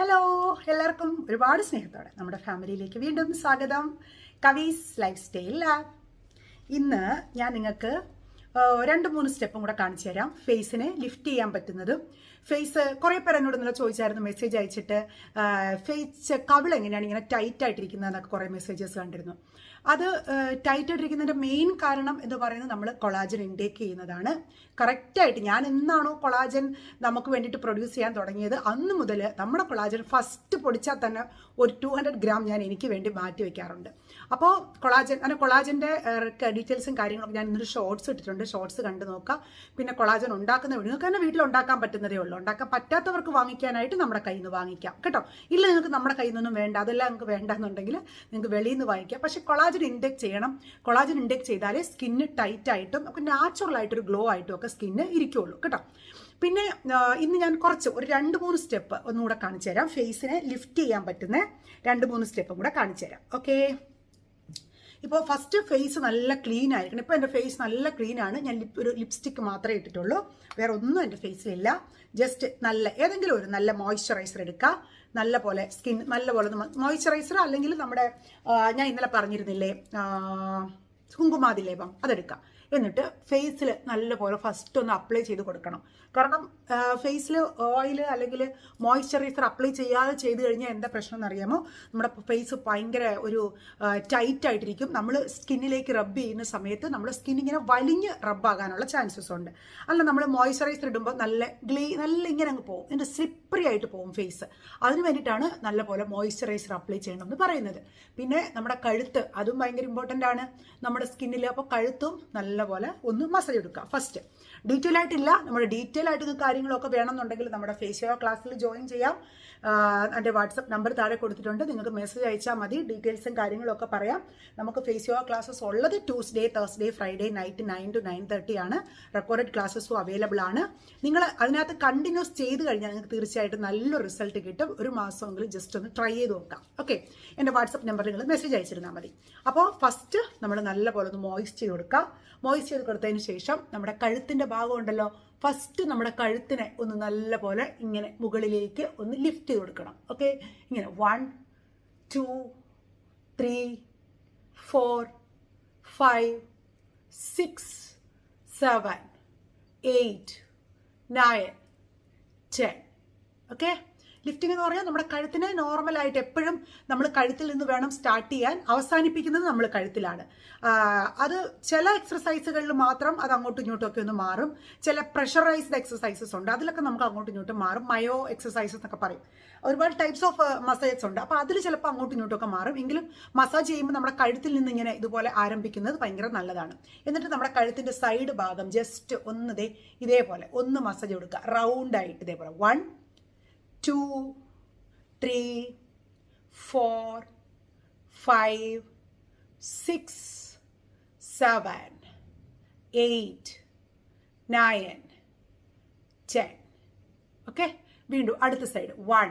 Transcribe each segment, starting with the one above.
Hello എല്ലാവർക്കും ഒരുപാട് സ്നേഹത്തോടെ നമ്മുടെ ഫാമിലിയിലേക്ക് വീണ്ടും സ്വാഗതം. കവീസ് ലൈഫ് സ്റ്റൈൽ ലാബ് ഇന്ന് ഞാൻ നിങ്ങൾക്ക് രണ്ട് മൂന്ന് സ്റ്റെപ്പും കൂടെ കാണിച്ചു തരാം. ഫേസിനെ ലിഫ്റ്റ് ചെയ്യാൻ പറ്റുന്നത്. ഫേസ് കുറേ പേർ എന്നോട് ചോദിച്ചായിരുന്നു മെസ്സേജ് അയച്ചിട്ട് ഫേസ് കവിൾ എങ്ങനെയാണ് ഇങ്ങനെ ടൈറ്റ് ആയിട്ടിരിക്കുന്നതെന്നൊക്കെ കുറേ മെസ്സേജസ് കണ്ടിരുന്നു. അത് ടൈറ്റ് ആയിട്ടിരിക്കുന്നതിന്റെ മെയിൻ കാരണം എന്ന് പറയുന്നത് നമ്മൾ കൊളാജൻ ഇൻടേക്ക് ചെയ്യുന്നതാണ്. കറക്റ്റായിട്ട് ഞാൻ എന്നാണോ കൊളാജൻ നമുക്ക് വേണ്ടിയിട്ട് പ്രൊഡ്യൂസ് ചെയ്യാൻ തുടങ്ങിയത്? അന്ന് മുതൽ നമ്മുടെ കൊളാജൻ ഫസ്റ്റ് പൊടിച്ചാൽ തന്നെ ഒരു ടു ഹൺഡ്രഡ് ഗ്രാം ഞാൻ എനിക്ക് വേണ്ടി മാറ്റി വെക്കാറുണ്ട്. അപ്പോൾ കൊളാജൻ അങ്ങനെ കൊളാജന്റെ ഡീറ്റെയിൽസും കാര്യങ്ങളൊക്കെ ഞാൻ ഇന്നൊരു ഷോർട്സ് ഇട്ടിട്ടുണ്ട്. ഷോർട്സ് കണ്ടു നോക്കാം. പിന്നെ കൊളാജൻ ഉണ്ടാക്കുന്ന നിങ്ങൾക്ക് തന്നെ വീട്ടിൽ ഉണ്ടാക്കാൻ പറ്റുന്നതേ ഉള്ളൂ. ഉണ്ടാക്കാൻ പറ്റാത്തവർക്ക് വാങ്ങിക്കാനായിട്ട് നമ്മുടെ കയ്യിൽ നിന്ന് വാങ്ങിക്കാം. കേട്ടോ? ഇല്ല നിങ്ങൾക്ക് നമ്മുടെ കയ്യിൽ നിന്നൊന്നും വേണ്ട. അതെല്ലാം നിങ്ങൾക്ക് വേണ്ടെന്നുണ്ടെങ്കിൽ നിങ്ങൾക്ക് വെളിയിൽ നിന്ന് വാങ്ങിക്കാം. പക്ഷേ കൊളാജൻ ഇൻഡെക്സ് ചെയ്യണം. കൊളാജൻ ഇൻഡെക്സ് ചെയ്താലേ സ്കിന്ന് ടൈറ്റ് ആയിട്ടും ഒക്കെ നാച്ചുറൽ ആയിട്ടൊരു ഗ്ലോ ആയിട്ടും ഒക്കെ സ്കിന്ന് ഇരിക്കുള്ളൂ. കേട്ടോ? പിന്നെ ഇന്ന് ഞാൻ കുറച്ച് ഒരു രണ്ട് മൂന്ന് സ്റ്റെപ്പ് ഒന്നുകൂടെ കാണിച്ചു തരാം. ഫേസിനെ ലിഫ്റ്റ് ചെയ്യാൻ പറ്റുന്ന രണ്ട് മൂന്ന് സ്റ്റെപ്പും കൂടെ കാണിച്ചു തരാം. ഓക്കേ ഇപ്പോൾ ഫസ്റ്റ് ഫേസ് നല്ല ക്ലീൻ ആയിരിക്കണം. ഇപ്പോൾ എന്റെ ഫേസ് നല്ല ക്ലീൻ ആണ്. ഞാൻ ലിപ് ഒരു ലിപ്സ്റ്റിക്ക് മാത്രമേ ഇട്ടിട്ടുള്ളൂ. വേറെ ഒന്നും എന്റെ ഫേസിലില്ല ജസ്റ്റ് നല്ല ഏതെങ്കിലും ഒരു നല്ല മോയ്സ്ചറൈസർ എടുക്കുക നല്ല പോലെ സ്കിൻ നല്ല പോലെ മോയ്സ്ചറൈസർ അല്ലെങ്കിൽ നമ്മുടെ ഞാൻ ഇന്നലെ പറഞ്ഞിരുന്നില്ലേ കുങ്കുമാതി കുങ്കുമാതിലേപം അതെടുക്കാം. എന്നിട്ട് ഫേസിൽ നല്ലപോലെ ഫസ്റ്റ് ഒന്ന് അപ്ലൈ ചെയ്ത് കൊടുക്കണം. കാരണം ഫേസിൽ ഓയിൽ അല്ലെങ്കിൽ മോയ്സ്ചറൈസർ അപ്ലൈ ചെയ്യാതെ ചെയ്ത് കഴിഞ്ഞാൽ എന്താ പ്രശ്നം എന്നറിയാമോ? നമ്മുടെ ഫേസ് ഭയങ്കര ഒരു ടൈറ്റ് ആയിട്ടിരിക്കും. നമ്മൾ സ്കിന്നിലേക്ക് റബ്ബ് ചെയ്യുന്ന സമയത്ത് നമ്മുടെ സ്കിൻ ഇങ്ങനെ വലിഞ്ഞ് റബ്ബാകാനുള്ള ചാൻസസ് ഉണ്ട്. അല്ല നമ്മൾ മോയ്സ്ചറൈസർ ഇടുമ്പോൾ നല്ല ഗ്ലീ നല്ല ഇങ്ങനെ അങ്ങ് പോകും എന്റെ സ്ലിപ്പറി ആയിട്ട് പോകും ഫേസ് അതിന് വേണ്ടിയിട്ടാണ് നല്ലപോലെ മോയ്സ്ചറൈസർ അപ്ലൈ ചെയ്യണമെന്ന് പറയുന്നത്. പിന്നെ നമ്മുടെ കഴുത്ത് അതും ഭയങ്കര ഇമ്പോർട്ടന്റ് ആണ്. നമ്മുടെ സ്കിന്നിൽ അപ്പോൾ കഴുത്തും നല്ലപോലെ ഒന്ന് മസാജ് എടുക്കുക ഫസ്റ്റ് ഡീറ്റെയിൽ ആയിട്ടില്ല. നമ്മുടെ ഡീറ്റെയിൽ ആയിട്ട് കാര്യങ്ങളൊക്കെ വേണമെന്നുണ്ടെങ്കിൽ നമ്മുടെ ഫേഷ്യോ ക്ലാസ്സിൽ ജോയിൻ ചെയ്യാം. എന്റെ വാട്സപ്പ് നമ്പർ താഴെ കൊടുത്തിട്ടുണ്ട്. നിങ്ങൾക്ക് മെസ്സേജ് അയച്ചാൽ മതി. ഡീറ്റെയിൽസും കാര്യങ്ങളൊക്കെ പറയാം. നമുക്ക് ഫേഷ്യോ ക്ലാസ്സസ് ഉള്ളത് Tuesday Thursday Friday night nine to nine thirty ആണ്. റെക്കോർഡഡ് ക്ലാസ്സസും അവൈലബിൾ ആണ്. നിങ്ങൾ അതിനകത്ത് കണ്ടിന്യൂസ് ചെയ്ത് കഴിഞ്ഞാൽ നിങ്ങൾക്ക് തീർച്ചയായിട്ടും നല്ല റിസൾട്ട് കിട്ടും. ഒരു മാസമെങ്കിലും ജസ്റ്റ് ഒന്ന് ട്രൈ ചെയ്ത് നോക്കാം. ഓക്കെ എന്റെ വാട്സപ്പ് നമ്പറിൽ നിങ്ങൾ മെസ്സേജ് അയച്ചിരുന്നാൽ മതി. അപ്പോൾ ഫസ്റ്റ് നമ്മൾ നല്ല പോലെ ഒന്ന് മോയിസ്റ്റ് ചെയ്ത് കൊടുക്കുക മോയിസ്റ്റ് ചെയ്ത് കൊടുത്തതിന് ശേഷം നമ്മുടെ കഴുത്തിന്റെ ഭാഗം ഉണ്ടല്ലോ ഫസ്റ്റ് നമ്മുടെ കഴുത്തിനെ ഒന്ന് നല്ല പോലെ ഇങ്ങനെ മുകളിലേക്ക് ഒന്ന് ലിഫ്റ്റ് ചെയ്ത് കൊടുക്കണം. ഓക്കെ ഇങ്ങനെ one two three four five six seven eight nine ten okay lifting എന്ന് പറഞ്ഞാൽ നമ്മുടെ കഴുത്തിനെ നോർമലായിട്ട് എപ്പോഴും നമ്മൾ കഴുത്തിൽ നിന്ന് വേണം സ്റ്റാർട്ട് ചെയ്യാൻ. അവസാനിപ്പിക്കുന്നത് നമ്മൾ കഴുത്തിലാണ്. അത് ചില എക്സസൈസുകളിൽ മാത്രം അത് അങ്ങോട്ടും ഇങ്ങോട്ടും ഒക്കെ ഒന്ന് മാറും. ചില പ്രഷറൈസ്ഡ് എക്സസൈസസ് ഉണ്ട്. അതിലൊക്കെ നമുക്ക് അങ്ങോട്ടും ഇങ്ങോട്ടും മാറും. മയോ എക്സസൈസസ് എന്നൊക്കെ പറയും. ഒരുപാട് ടൈപ്സ് ഓഫ് മസാജസ് ഉണ്ട്. അപ്പോൾ അതിൽ ചിലപ്പോൾ അങ്ങോട്ടും ഇങ്ങോട്ടും ഒക്കെ മാറും. എങ്കിലും മസാജ് ചെയ്യുമ്പോൾ നമ്മുടെ കഴുത്തിൽ നിന്ന് ഇങ്ങനെ ഇതുപോലെ ആരംഭിക്കുന്നത് ഭയങ്കര നല്ലതാണ്. എന്നിട്ട് നമ്മുടെ കഴുത്തിന്റെ സൈഡ് ഭാഗം ജസ്റ്റ് ഒന്നതേ ഇതേപോലെ ഒന്ന് മസാജ് കൊടുക്കുക. റൗണ്ട് ആയിട്ട് ഇതേപോലെ. One two, three, four, five, six, seven, eight, nine, ten. Okay വീണ്ടും അടുത്ത side one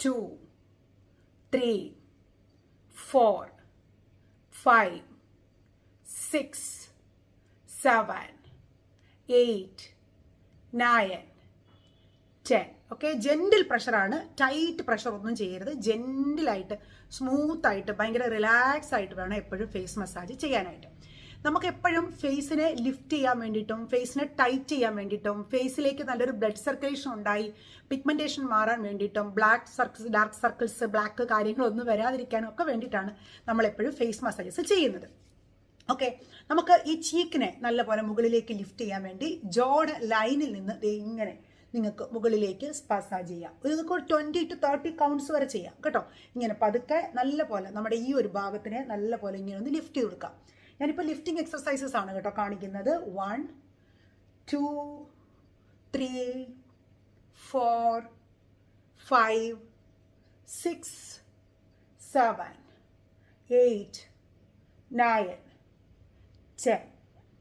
two three four five six seven eight nine ten okay gentle പ്രഷറാണ് tight pressure ഒന്നും ചെയ്യരുത്. ജെന്റിലായിട്ട് സ്മൂത്ത് ആയിട്ട് ഭയങ്കര റിലാക്സ് ആയിട്ട് വേണം എപ്പോഴും ഫേസ് മസാജ് ചെയ്യാനായിട്ട്. നമുക്ക് എപ്പോഴും ഫേസിനെ ലിഫ്റ്റ് ചെയ്യാൻ വേണ്ടിയിട്ടും ഫേസിനെ ടൈറ്റ് ചെയ്യാൻ വേണ്ടിയിട്ടും ഫേസിലേക്ക് നല്ലൊരു ബ്ലഡ് സർക്കുലേഷൻ ഉണ്ടായി പിഗ്മെന്റേഷൻ മാറാൻ വേണ്ടിയിട്ടും black circles dark circles black കാര്യങ്ങളൊന്നും വരാതിരിക്കാനും ഒക്കെ വേണ്ടിയിട്ടാണ് നമ്മൾ എപ്പോഴും ഫേസ് മസാജസ് ചെയ്യുന്നത്. ഓക്കെ നമുക്ക് ഈ ചീക്കിനെ നല്ലപോലെ മുകളിലേക്ക് ലിഫ്റ്റ് ചെയ്യാൻ വേണ്ടി ജോഡ് ലൈനിൽ നിന്ന് ഇങ്ങനെ നിങ്ങൾക്ക് മുകളിലേക്ക് മസാജ് ചെയ്യാം. ഒരു ട്വന്റി ടു തേർട്ടി കൗണ്ട്സ് വരെ ചെയ്യാം. കേട്ടോ? ഇങ്ങനെ പതുക്കെ നല്ല പോലെ നമ്മുടെ ഈ ഒരു ഭാഗത്തിനെ നല്ല പോലെ ഇങ്ങനെ ഒന്ന് ലിഫ്റ്റ് ചെയ്ത് കൊടുക്കാം. ഞാനിപ്പോൾ ലിഫ്റ്റിംഗ് എക്സസൈസസ് ആണ് കേട്ടോ കാണിക്കുന്നത്. One two three four five six seven eight nine ten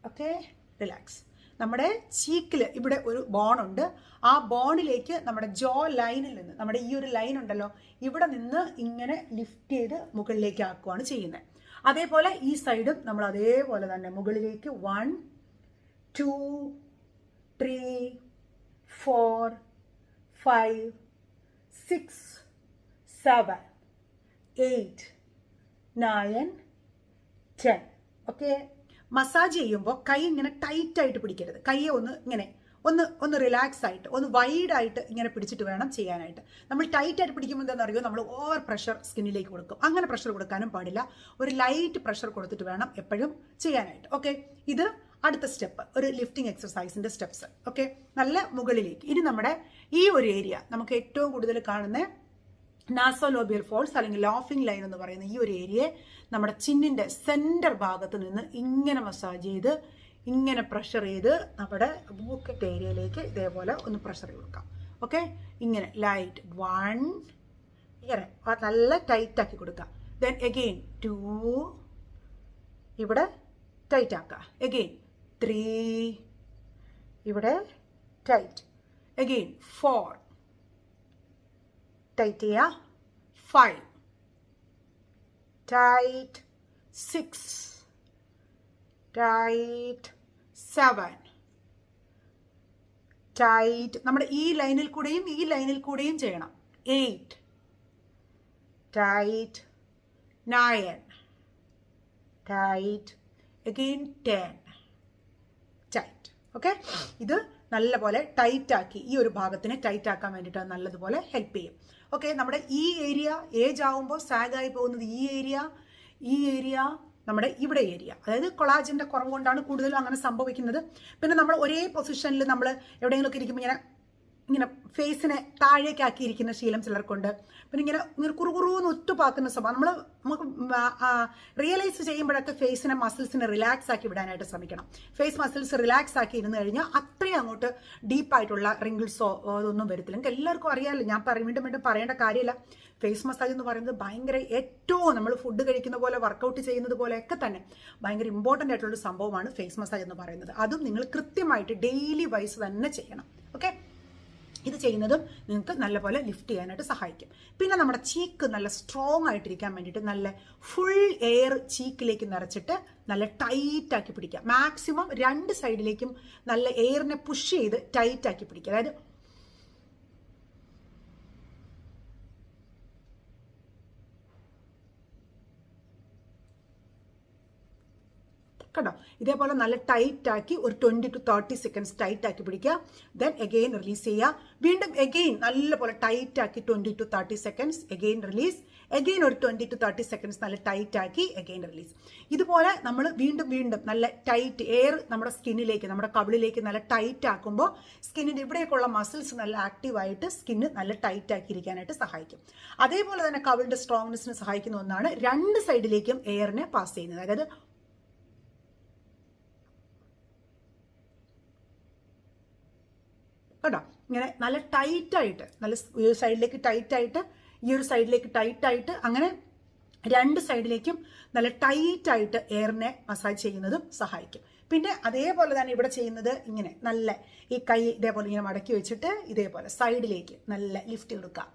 okay relax നമ്മുടെ ചീക്കിൽ ഇവിടെ ഒരു ബോണുണ്ട് ആ ബോണിലേക്ക് നമ്മുടെ ജോ ലൈനിൽ നിന്ന് നമ്മുടെ ഈ ഒരു ലൈൻ ഉണ്ടല്ലോ ഇവിടെ നിന്ന് ഇങ്ങനെ ലിഫ്റ്റ് ചെയ്ത് മുകളിലേക്ക് ആക്കുകയാണ് ചെയ്യുന്നത്. അതേപോലെ ഈ സൈഡും നമ്മൾ അതേപോലെ തന്നെ മുകളിലേക്ക് one two three four five six seven eight nine ten okay massage ചെയ്യുമ്പോൾ കൈ ഇങ്ങനെ ടൈറ്റായിട്ട് പിടിക്കരുത്. കൈയെ ഒന്ന് ഇങ്ങനെ ഒന്ന് ഒന്ന് റിലാക്സ് ആയിട്ട് ഒന്ന് വൈഡ് ആയിട്ട് ഇങ്ങനെ പിടിച്ചിട്ട് വേണം ചെയ്യാനായിട്ട്. നമ്മൾ ടൈറ്റായിട്ട് പിടിക്കുമ്പോൾ എന്താണെന്ന് അറിയുമോ നമ്മൾ ഓവർ പ്രഷർ സ്കിന്നിലേക്ക് കൊടുക്കും. അങ്ങനെ പ്രഷർ കൊടുക്കാനും പാടില്ല. ഒരു ലൈറ്റ് പ്രഷർ കൊടുത്തിട്ട് വേണം എപ്പോഴും ചെയ്യാനായിട്ട്. ഓക്കെ ഇത് അടുത്ത സ്റ്റെപ്പ് ഒരു ലിഫ്റ്റിംഗ് എക്സസൈസിന്റെ സ്റ്റെപ്സ് ഓക്കെ നല്ല മുകളിലേക്ക്. ഇനി നമ്മുടെ ഈ ഒരു ഏരിയ നമുക്ക് ഏറ്റവും കൂടുതൽ കാണുന്ന നാസോലോബിയൽ ഫോൾസ് അല്ലെങ്കിൽ ലോഫിംഗ് ലൈൻ എന്ന് പറയുന്ന ഈ ഒരു ഏരിയയെ നമ്മുടെ ചിന്നിന്റെ സെന്റർ ഭാഗത്ത് നിന്ന് ഇങ്ങനെ മസാജ് ചെയ്ത് ഇങ്ങനെ പ്രഷർ ചെയ്ത് നമ്മുടെ മൂക്കറ്റ് ഏരിയയിലേക്ക് ഇതേപോലെ ഒന്ന് പ്രഷർ കൊടുക്കാം. ഓക്കെ ഇങ്ങനെ ലൈറ്റ് വൺ ഇങ്ങനെ നല്ല ടൈറ്റ് ആക്കി കൊടുക്കാം ദെൻ എഗെയിൻ ടു ഇവിടെ ടൈറ്റ് ആക്കുക. എഗെയിൻ ത്രീ ഇവിടെ ടൈറ്റ് എഗെയിൻ ഫോർ ടൈറ്റ് ചെയ്യുക five tight six tight seven tight നമ്മുടെ ഈ ലൈനിൽ കൂടെയും ഈ ലൈനിൽ കൂടെയും ചെയ്യണം. Eight tight nine tight again ten tight okay ഇത് നല്ലപോലെ ടൈറ്റ് ആക്കി ഈ ഒരു ഭാഗത്തിനെ ടൈറ്റ് ആക്കാൻ വേണ്ടിയിട്ട് നല്ലതുപോലെ ഹെൽപ്പ് ചെയ്യും. ഓക്കെ നമ്മുടെ ഈ ഏരിയ ഏജ് ആവുമ്പോൾ സാഗായി പോകുന്നത് ഈ ഏരിയ ഈ ഏരിയ നമ്മുടെ ഇവിടെ ഏരിയ അതായത് കൊളാജിന്റെ കുറവ് കൊണ്ടാണ് കൂടുതലും അങ്ങനെ സംഭവിക്കുന്നത്. പിന്നെ നമ്മൾ ഒരേ പൊസിഷനിൽ നമ്മൾ എവിടെയെങ്കിലുമൊക്കെ ഇരിക്കുമ്പോൾ ഇങ്ങനെ ഇങ്ങനെ ഫേസിനെ താഴേക്കാക്കിയിരിക്കുന്ന ശീലം ചിലർക്കുണ്ട്. പിന്നെ ഇങ്ങനെ ഇങ്ങനെ കുറുകുറുന്ന് ഒത്തുപാക്കുന്ന സ്വഭാവം. നമ്മൾ നമുക്ക് റിയലൈസ് ചെയ്യുമ്പോഴൊക്കെ ഫേസിനെ മസിൽസിനെ റിലാക്സ് ആക്കി വിടാനായിട്ട് ശ്രമിക്കണം. ഫേസ് മസിൽസ് റിലാക്സ് ആക്കി ഇരുന്ന് കഴിഞ്ഞാൽ അത്രയും അങ്ങോട്ട് ഡീപ്പായിട്ടുള്ള റിങ്കിൾസോ അതൊന്നും വരത്തില്ല. എനിക്ക് എല്ലാവർക്കും അറിയാമല്ലോ ഞാൻ പറയും വീണ്ടും വീണ്ടും പറയേണ്ട കാര്യമില്ല. ഫേസ് മസാജ് എന്ന് പറയുന്നത് ഭയങ്കര ഏറ്റവും നമ്മൾ ഫുഡ് കഴിക്കുന്ന പോലെ വർക്കൗട്ട് ചെയ്യുന്നത് പോലെയൊക്കെ തന്നെ ഭയങ്കര ഇമ്പോർട്ടന്റ് ആയിട്ടുള്ള സംഭവമാണ് ഫേസ് മസാജ് എന്ന് പറയുന്നത്. അതും നിങ്ങൾ കൃത്യമായിട്ട് ഡെയിലി വൈസ് തന്നെ ചെയ്യണം. ഓക്കെ ഇത് ചെയ്യുന്നതും നിങ്ങൾക്ക് നല്ലപോലെ ലിഫ്റ്റ് ചെയ്യാനായിട്ട് സഹായിക്കും. പിന്നെ നമ്മുടെ ചീക്ക് നല്ല സ്ട്രോങ് ആയിട്ടിരിക്കാൻ വേണ്ടിയിട്ട് നല്ല ഫുൾ എയർ ചീക്കിലേക്ക് നിറച്ചിട്ട് നല്ല ടൈറ്റ് ആക്കി പിടിക്കുക. മാക്സിമം രണ്ട് സൈഡിലേക്കും നല്ല എയറിനെ പുഷ് ചെയ്ത് ടൈറ്റ് ആക്കി പിടിക്കുക. അതായത് കേട്ടോ. ഇതേപോലെ നല്ല ടൈറ്റ് ആക്കി ഒരു twenty to thirty seconds tight ആക്കി പിടിക്കുക. ദെൻ എഗെയിൻ റിലീസ് ചെയ്യുക. വീണ്ടും എഗെയിൻ നല്ലപോലെ ടൈറ്റ് ആക്കി twenty to thirty seconds again release again ഒരു ട്വന്റി ടു തേർട്ടി സെക്കൻഡ്സ് നല്ല ടൈറ്റ് ആക്കി എഗെയിൻ റിലീസ് ഇതുപോലെ നമ്മൾ വീണ്ടും വീണ്ടും നല്ല ടൈറ്റ് എയർ നമ്മുടെ സ്കിന്നിലേക്ക് നമ്മുടെ കവിളിലേക്ക് നല്ല ടൈറ്റ് ആക്കുമ്പോൾ സ്കിന്നിന്റെ ഇവിടേക്കുള്ള മസിൽസ് നല്ല ആക്റ്റീവായിട്ട് സ്കിന്ന് നല്ല ടൈറ്റ് ആക്കി ഇരിക്കാനായിട്ട് സഹായിക്കും. അതേപോലെ തന്നെ കവിളിന്റെ സ്ട്രോങ്നെസ്സിന് സഹായിക്കുന്ന ഒന്നാണ് രണ്ട് സൈഡിലേക്കും എയറിനെ പാസ് ചെയ്യുന്നത്. അതായത് കേട്ടോ? ഇങ്ങനെ നല്ല ടൈറ്റായിട്ട് നല്ല ഈ ഒരു സൈഡിലേക്ക് ടൈറ്റായിട്ട് ഈ ഒരു സൈഡിലേക്ക് ടൈറ്റായിട്ട് അങ്ങനെ രണ്ട് സൈഡിലേക്കും നല്ല ടൈറ്റായിട്ട് എയറിനെ മസാജ് ചെയ്യുന്നതും സഹായിക്കും. പിന്നെ അതേപോലെ തന്നെ ഇവിടെ ചെയ്യുന്നത് ഇങ്ങനെ നല്ല ഈ കൈ ഇതേപോലെ ഇങ്ങനെ മടക്കി വെച്ചിട്ട് ഇതേപോലെ സൈഡിലേക്ക് നല്ല ലിഫ്റ്റ് കൊടുക്കുക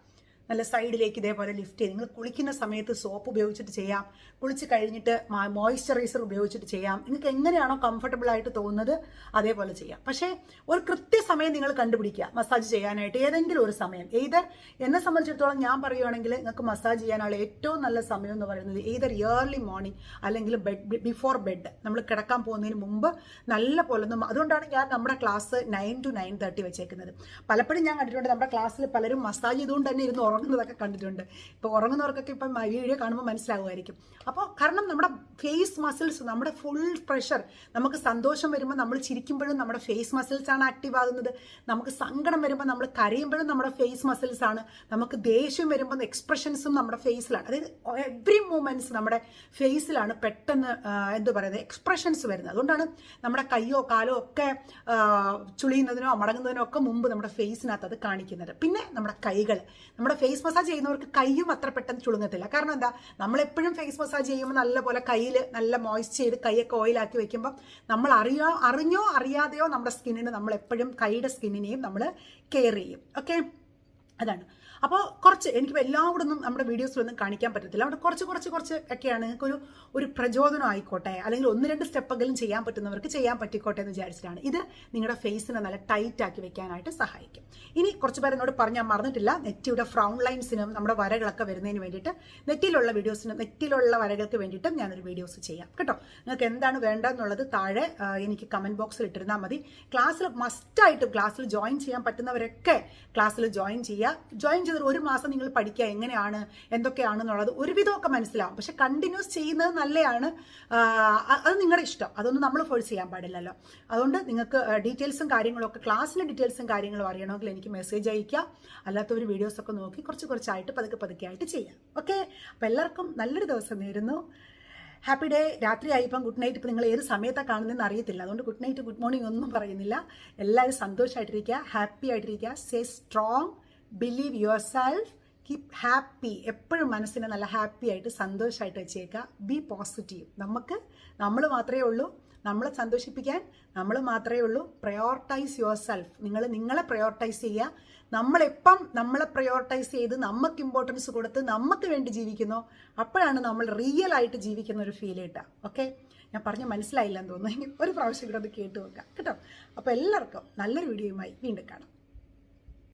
നല്ല സൈഡിലേക്ക് ഇതേപോലെ ലിഫ്റ്റ് ചെയ്ത്. നിങ്ങൾ കുളിക്കുന്ന സമയത്ത് സോപ്പ് ഉപയോഗിച്ചിട്ട് ചെയ്യാം. കുളിച്ച് കഴിഞ്ഞിട്ട് മോയ്സ്ചറൈസർ ഉപയോഗിച്ചിട്ട് ചെയ്യാം. നിങ്ങൾക്ക് എങ്ങനെയാണോ കംഫർട്ടബിൾ ആയിട്ട് തോന്നുന്നത് അതേപോലെ ചെയ്യാം. പക്ഷേ ഒരു കൃത്യസമയം നിങ്ങൾ കണ്ടുപിടിക്കുക മസാജ് ചെയ്യാനായിട്ട്. ഏതെങ്കിലും ഒരു സമയം. ഏതർ എന്നെ സംബന്ധിച്ചിടത്തോളം ഞാൻ പറയുകയാണെങ്കിൽ നിങ്ങൾക്ക് മസാജ് ചെയ്യാനുള്ള ഏറ്റവും നല്ല സമയം എന്ന് പറയുന്നത് ഏതർ ഇയർലി മോർണിംഗ് അല്ലെങ്കിൽ ബെഡ് ബിഫോർ ബെഡ് നമ്മൾ കിടക്കാൻ പോകുന്നതിന് മുമ്പ് നല്ല പോലെ ഒന്നും അതുകൊണ്ടാണ് ഞാൻ നമ്മുടെ class nine to nine thirty വെച്ചേക്കുന്നത്. പലപ്പോഴും ഞാൻ കണ്ടിട്ടുണ്ട് നമ്മുടെ ക്ലാസ്സിൽ പലരും മസാജ് ചെയ്തുകൊണ്ട് തന്നെ ഇരുന്ന് ഉറങ്ങുന്നതൊക്കെ കണ്ടിട്ടുണ്ട്. ഇപ്പോൾ ഉറങ്ങുന്നവർക്കൊക്കെ ഇപ്പം വീഡിയോ കാണുമ്പോൾ മനസ്സിലാകുമായിരിക്കും അപ്പോൾ കാരണം നമ്മുടെ ഫേസ് മസിൽസ് നമ്മുടെ ഫുൾ പ്രഷർ നമുക്ക് സന്തോഷം വരുമ്പോൾ നമ്മൾ ചിരിക്കുമ്പോഴും നമ്മുടെ ഫേസ് മസിൽസ് ആണ് ആക്റ്റീവ് ആകുന്നത്. നമുക്ക് സങ്കടം വരുമ്പോൾ നമ്മൾ കരയുമ്പോഴും നമ്മുടെ ഫേസ് മസിൽസ് ആണ്. നമുക്ക് ദേഷ്യം വരുമ്പോൾ എക്സ്പ്രഷൻസും നമ്മുടെ ഫേസിലാണ് അതായത് എവറി മൂമെന്റ്സ് നമ്മുടെ ഫേസിലാണ് പെട്ടെന്ന് എന്തു പറയുന്നത്? എക്സ്പ്രഷൻസ് വരുന്നത്. അതുകൊണ്ടാണ് നമ്മുടെ കയ്യോ കാലോ ഒക്കെ ചുളിയുന്നതിനോ മടങ്ങുന്നതിനോ ഒക്കെ മുമ്പ് നമ്മുടെ ഫേസിനകത്ത് അത് കാണിക്കുന്നത്. പിന്നെ നമ്മുടെ കൈകൾ. നമ്മുടെ ഫേസ് മസാജ് ചെയ്യുന്നവർക്ക് കൈയും അത്ര പെട്ടെന്ന് ചുളുങ്ങത്തില്ല. കാരണം എന്താ? നമ്മളെപ്പോഴും ഫേസ് മസാജ് ചെയ്യുമ്പോൾ നല്ലപോലെ കയ്യിൽ നല്ല മോയ്സ്റ്റ് ചെയ്ത് കൈയൊക്കെ ഓയിലാക്കി വെക്കുമ്പോൾ നമ്മൾ അറിയോ അറിഞ്ഞോ അറിയാതെയോ നമ്മുടെ സ്കിന്നിന് നമ്മൾ എപ്പോഴും കൈയുടെ സ്കിന്നിനെയും നമ്മൾ കെയർ ചെയ്യും. ഓക്കെ അതാണ്. അപ്പോൾ കുറച്ച് എനിക്ക് എല്ലാം കൂടെ ഒന്നും നമ്മുടെ വീഡിയോസിലൊന്നും കാണിക്കാൻ പറ്റത്തില്ല. അവിടെ കുറച്ച് കുറച്ച് കുറച്ച് ഒക്കെയാണ്. ഒരു ഒരു പ്രചോദനം ആയിക്കോട്ടെ. അല്ലെങ്കിൽ ഒന്ന് രണ്ട് സ്റ്റെപ്പെങ്കിലും ചെയ്യാൻ പറ്റുന്നവർക്ക് ചെയ്യാൻ പറ്റിക്കോട്ടെ എന്ന് വിചാരിച്ചിട്ടാണ്. ഇത് നിങ്ങളുടെ ഫേസിനെ നല്ല ടൈറ്റ് ആക്കി വെക്കാനായിട്ട് സഹായിക്കും. ഇനി കുറച്ച് പേർ എന്നോട് പറഞ്ഞാൽ മറന്നിട്ടില്ല. നെറ്റിയുടെ ഫ്രൗൺ ലൈൻസിനും നമ്മുടെ വരകളൊക്കെ വരുന്നതിന് വേണ്ടിയിട്ട് നെറ്റിയിലുള്ള വീഡിയോസിനും നെറ്റിയിലുള്ള വരകൾക്ക് വേണ്ടിയിട്ടും ഞാനൊരു വീഡിയോസ് ചെയ്യാം. കേട്ടോ? നിങ്ങൾക്ക് എന്താണ് വേണ്ടതെന്നുള്ളത് താഴെ എനിക്ക് കമന്റ് ബോക്സിൽ ഇട്ടിരുന്നാൽ മതി. ക്ലാസ്സിൽ മസ്റ്റായിട്ടും ക്ലാസ്സിൽ ജോയിൻ ചെയ്യാൻ പറ്റുന്നവരൊക്കെ ക്ലാസ്സിൽ ജോയിൻ ചെയ്യുക. ജോയിൻ ചെയ്തിട്ട് ഒരു മാസം നിങ്ങൾ പഠിക്കുക എങ്ങനെയാണ് എന്തൊക്കെയാണ് എന്തൊക്കെയാണെന്നുള്ളത് ഒരുവിധമൊക്കെ മനസ്സിലാവും. പക്ഷെ കണ്ടിന്യൂസ് ചെയ്യുന്നത് നല്ലതാണ് അത് നിങ്ങളുടെ ഇഷ്ടം. അതൊന്നും നമ്മൾ ഫോഴ്സ് ചെയ്യാൻ പാടില്ലല്ലോ. അതുകൊണ്ട് നിങ്ങൾക്ക് ഡീറ്റെയിൽസും കാര്യങ്ങളൊക്കെ ക്ലാസ്സിലെ ഡീറ്റെയിൽസും കാര്യങ്ങളും അറിയണമെങ്കിൽ എനിക്ക് മെസ്സേജ് അയക്കുക അല്ലാത്തവർ വീഡിയോസൊക്കെ നോക്കി കുറച്ച് കുറച്ചായിട്ട് പതുക്കെ പതുക്കെ ആയിട്ട് ചെയ്യാം. ഓക്കെ അപ്പോൾ എല്ലാവർക്കും നല്ലൊരു ദിവസം നേരുന്നു. ഹാപ്പി ഡേ രാത്രി ആയിപ്പം ഗുഡ് നൈറ്റ് ഇപ്പം നിങ്ങൾ ഏത് സമയത്താണ് കാണുന്നതെന്ന് അറിയത്തില്ല. അതുകൊണ്ട് ഗുഡ് നൈറ്റ് ഗുഡ് മോർണിംഗ് ഒന്നും പറയുന്നില്ല. എല്ലാവരും സന്തോഷമായിട്ടിരിക്കുക ഹാപ്പി ആയിട്ടിരിക്കുക. Say strong believe yourself keep happy എപ്പോഴും മനസ്സിനെ നല്ല ഹാപ്പി ആയിട്ട് സന്തോഷമായിട്ട് വെച്ചേക്കുക. ബി പോസിറ്റീവ് നമുക്ക് നമ്മൾ മാത്രമേ ഉള്ളൂ. നമ്മളെ സന്തോഷിപ്പിക്കാൻ നമ്മൾ മാത്രമേ ഉള്ളൂ. പ്രയോറിറ്റൈസ് യുവർ സെൽഫ് നിങ്ങൾ നിങ്ങളെ പ്രയോറിറ്റൈസ് ചെയ്യുക. നമ്മളെപ്പം നമ്മളെ പ്രയോറിറ്റൈസ് ചെയ്ത് നമുക്ക് ഇമ്പോർട്ടൻസ് കൊടുത്ത് നമുക്ക് വേണ്ടി ജീവിക്കുന്നോ അപ്പോഴാണ് നമ്മൾ റിയൽ ആയിട്ട് ജീവിക്കുന്ന ഒരു ഫീൽ കിട്ടുക. ഓക്കെ ഞാൻ പറഞ്ഞ് മനസ്സിലായില്ലെന്ന് തോന്നുന്നു. ഒരു പ്രാവശ്യം കൂടെ അത് കേട്ട് വെക്കാം കേട്ടോ? അപ്പോൾ എല്ലാവർക്കും നല്ലൊരു വീഡിയോയുമായി വീണ്ടും കാണാം.